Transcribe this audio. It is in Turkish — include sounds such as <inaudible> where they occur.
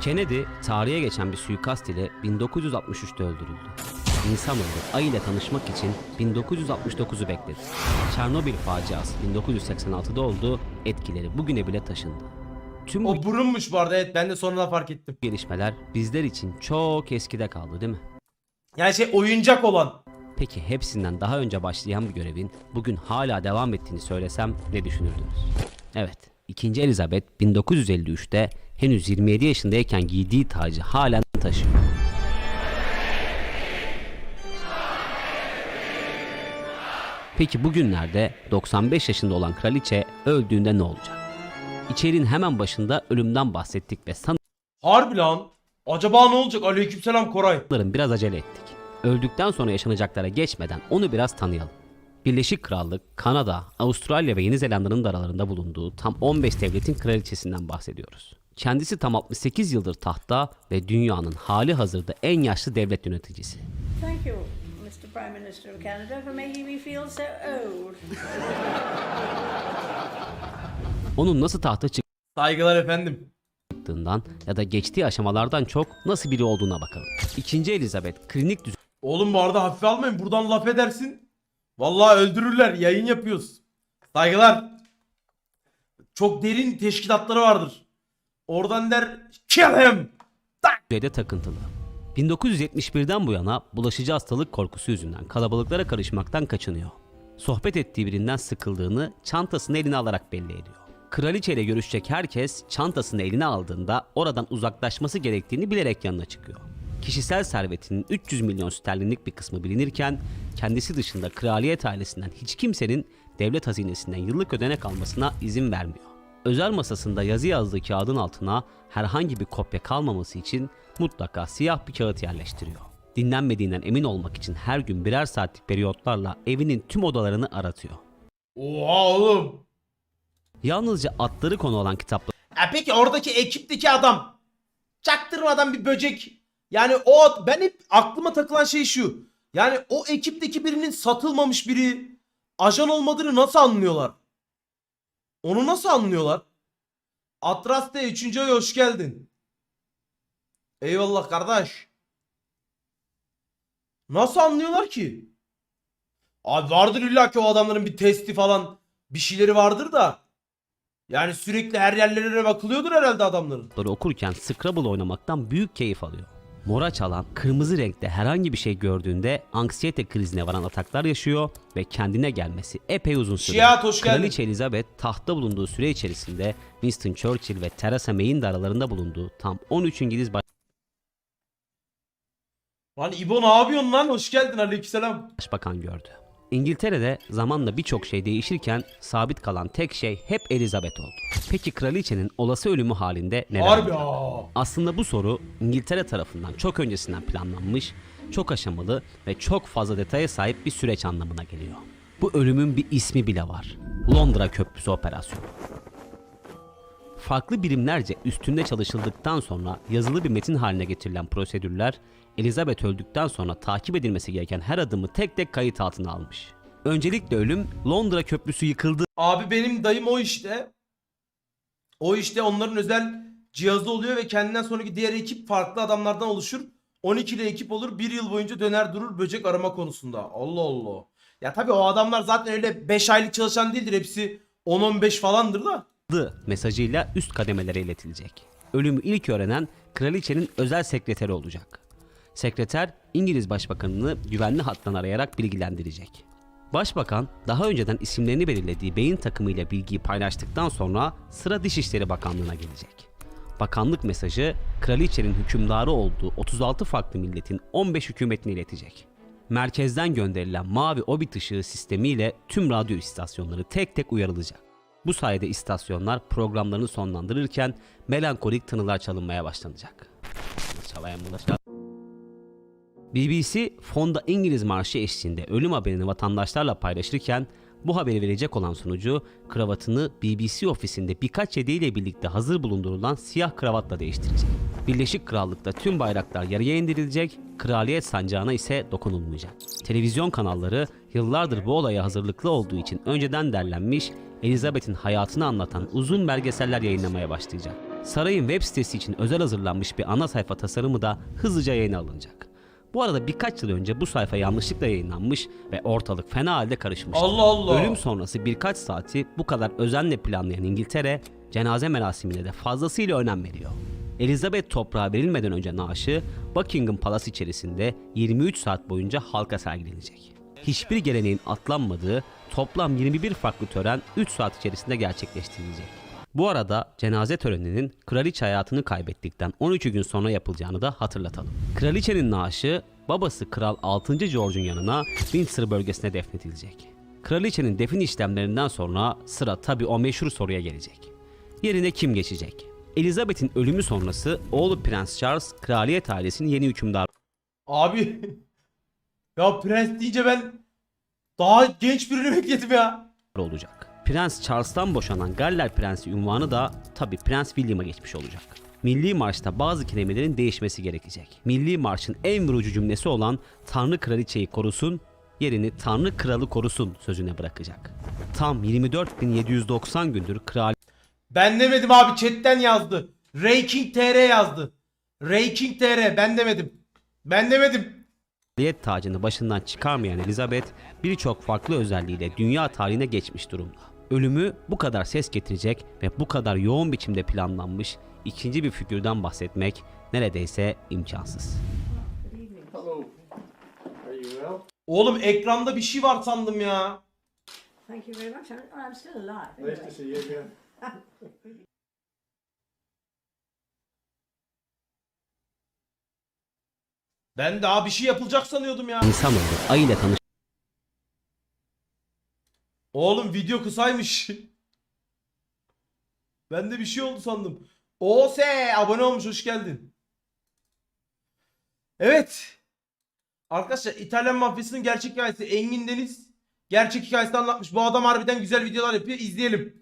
Kennedy tarihe geçen bir suikast ile 1963'te öldürüldü. İnsanoğlu Ay ile tanışmak için 1969'u bekledi. Çernobil faciası 1986'da oldu, etkileri bugüne bile taşındı. Tüm bu O burunmuş bu arada evet ben de sonradan fark ettim. gelişmeler bizler için çok eskide kaldı değil mi? Yani şey oyuncak olan. Peki hepsinden daha önce başlayan bir görevin bugün hala devam ettiğini söylesem ne düşünürdünüz? Evet, 2. Elizabeth 1953'te henüz 27 yaşındayken giydiği tacı halen taşıyor. Peki bugünlerde 95 yaşında olan kraliçe öldüğünde ne olacak? İçeriğin hemen başında ölümden bahsettik ve Harbi lan. Acaba ne olacak? Aleykümselam Koray. sanırım biraz acele ettik. Öldükten sonra yaşanacaklara geçmeden onu biraz tanıyalım. Birleşik Krallık, Kanada, Avustralya ve Yeni Zelanda'nın da aralarında bulunduğu tam 15 devletin kraliçesinden bahsediyoruz. Kendisi tam 68 yıldır tahtta ve dünyanın hali hazırda en yaşlı devlet yöneticisi. Thank you, Mr. Prime Minister of Canada, for making me feel so old. Onun nasıl tahta Saygılar efendim. çıktığından ya da geçtiği aşamalardan çok nasıl biri olduğuna bakalım. İkinci Elizabeth klinik Oğlum bu arada hafife almayın. Buradan laf edersin. Vallahi öldürürler. Yayın yapıyoruz. Saygılar. Çok derin teşkilatları vardır. Oradan der kill him. düzeyde takıntılı. 1971'den bu yana bulaşıcı hastalık korkusu yüzünden kalabalıklara karışmaktan kaçınıyor. Sohbet ettiği birinden sıkıldığını çantasını eline alarak belli ediyor. Kraliçe ile görüşecek herkes çantasını eline aldığında oradan uzaklaşması gerektiğini bilerek yanına çıkıyor. Kişisel servetinin 300 milyon sterlinlik bir kısmı bilinirken kendisi dışında kraliyet ailesinden hiç kimsenin devlet hazinesinden yıllık ödenek almasına izin vermiyor. Özel masasında yazı yazdığı kağıdın altına herhangi bir kopya kalmaması için mutlaka siyah bir kağıt yerleştiriyor. Dinlenmediğinden emin olmak için her gün birer saatlik periyotlarla evinin tüm odalarını aratıyor. Oha oğlum. Yalnızca atları konu olan kitapları E peki oradaki ekipteki adam çaktırmadan bir böcek. Yani o ben hep aklıma takılan şey şu. Yani o ekipteki birinin satılmamış biri ajan olmadığını nasıl anlıyorlar? Onu nasıl anlıyorlar? Atraste 3. ay hoş geldin. Eyvallah kardeş. Nasıl anlyorlar ki? Abi vardır illa o adamların bir testi falan bir şeyleri vardır da. Yani sürekli her yerlerine bakılıyordur herhalde adamların. okurken Scrabble oynamaktan büyük keyif alıyor. Mora çalan, kırmızı renkte herhangi bir şey gördüğünde anksiyete krizine varan ataklar yaşıyor ve kendine gelmesi epey uzun sürüyor. Şiat, hoş geldin. Kraliçe Elizabeth tahtta bulunduğu süre içerisinde Winston Churchill ve Theresa May'in de aralarında bulunduğu tam 13 İngiliz Lan İbo ne yapıyorsun lan? Hoş geldin aleykümselam. başbakan gördü. İngiltere'de zamanla birçok şey değişirken sabit kalan tek şey hep Elizabeth oldu. Peki kraliçenin olası ölümü halinde neler Harbi aa. Aslında bu soru İngiltere tarafından çok öncesinden planlanmış, çok aşamalı ve çok fazla detaya sahip bir süreç anlamına geliyor. Bu ölümün bir ismi bile var. Londra Köprüsü Operasyonu. Farklı birimlerce üstünde çalışıldıktan sonra yazılı bir metin haline getirilen prosedürler, Elizabeth öldükten sonra takip edilmesi gereken her adımı tek tek kayıt altına almış. Öncelikle ölüm Londra Köprüsü yıkıldığı Abi benim dayım o işte. O işte onların özel cihazı oluyor ve kendinden sonraki diğer ekip farklı adamlardan oluşur. 12'li ekip olur. Bir yıl boyunca döner durur böcek arama konusunda. Allah Allah. Ya tabii o adamlar zaten öyle 5 aylık çalışan değildir. Hepsi 10-15 falandır da. Mesajıyla üst kademelere iletilecek. Ölümü ilk öğrenen kraliçenin özel sekreteri olacak. Sekreter İngiliz Başbakanını güvenli hattan arayarak bilgilendirecek. Başbakan daha önceden isimlerini belirlediği beyin takımıyla bilgiyi paylaştıktan sonra sıra Dışişleri Bakanlığı'na gelecek. Bakanlık mesajı kraliçenin hükümdarı olduğu 36 farklı milletin 15 hükümetine iletecek. Merkezden gönderilen mavi obit ışığı sistemiyle tüm radyo istasyonları tek tek uyarılacak. Bu sayede istasyonlar programlarını sonlandırırken melankolik tınılar çalınmaya başlanacak. BBC fonda İngiliz marşı eşliğinde ölüm haberini vatandaşlarla paylaşırken bu haberi verecek olan sunucu kravatını BBC ofisinde birkaç hediyeyle birlikte hazır bulundurulan siyah kravatla değiştirecek. Birleşik Krallık'ta tüm bayraklar yarıya indirilecek, kraliyet sancağına ise dokunulmayacak. Televizyon kanalları yıllardır bu olaya hazırlıklı olduğu için önceden derlenmiş Elizabeth'in hayatını anlatan uzun belgeseller yayınlamaya başlayacak. Sarayın web sitesi için özel hazırlanmış bir ana sayfa tasarımı da hızlıca yayına alınacak. Bu arada birkaç yıl önce bu sayfa yanlışlıkla yayınlanmış ve ortalık fena halde karışmıştı. Allah Allah. Ölüm sonrası birkaç saati bu kadar özenle planlayan İngiltere, cenaze merasimine de fazlasıyla önem veriyor. Elizabeth toprağa verilmeden önce naaşı Buckingham Palace içerisinde 23 saat boyunca halka sergilenecek. Hiçbir geleneğin atlanmadığı toplam 21 farklı tören 3 saat içerisinde gerçekleştirilecek. Bu arada cenaze töreninin kraliçe hayatını kaybettikten 13 gün sonra yapılacağını da hatırlatalım. Kraliçenin naaşı babası Kral 6. George'un yanına Windsor bölgesine defnedilecek. Kraliçenin defin işlemlerinden sonra sıra tabi o meşhur soruya gelecek. Yerine kim geçecek? Elizabeth'in ölümü sonrası oğlu Prens Charles kraliyet ailesinin yeni hükümdarı Abi. <laughs> ya prens deyince ben daha genç birini <laughs> bekledim ya. olacak. Prens Charles'tan boşanan Galler Prensi unvanı da tabi Prens William'a geçmiş olacak. Milli Marş'ta bazı kelimelerin değişmesi gerekecek. Milli Marş'ın en vurucu cümlesi olan Tanrı Kraliçeyi korusun, yerini Tanrı Kralı korusun sözüne bırakacak. Tam 24.790 gündür Ben demedim abi chatten yazdı. Ranking TR yazdı. Ranking TR ben demedim. Ben demedim. Kraliyet tacını başından çıkarmayan Elizabeth birçok farklı özelliğiyle dünya tarihine geçmiş durumda. Ölümü bu kadar ses getirecek ve bu kadar yoğun biçimde planlanmış ikinci bir figürden bahsetmek neredeyse imkansız. Oğlum ekranda bir şey var sandım ya. Thank you very much. I'm still alive. Nice to see you again. Ben daha bir şey yapılacak sanıyordum ya. İnsanoğlu ay ile Oğlum video kısaymış. <laughs> ben de bir şey oldu sandım. Ose abone olmuş hoş geldin. Evet. Arkadaşlar İtalyan mafyasının gerçek hikayesi Engin Deniz gerçek hikayesini anlatmış. Bu adam harbiden güzel videolar yapıyor. İzleyelim.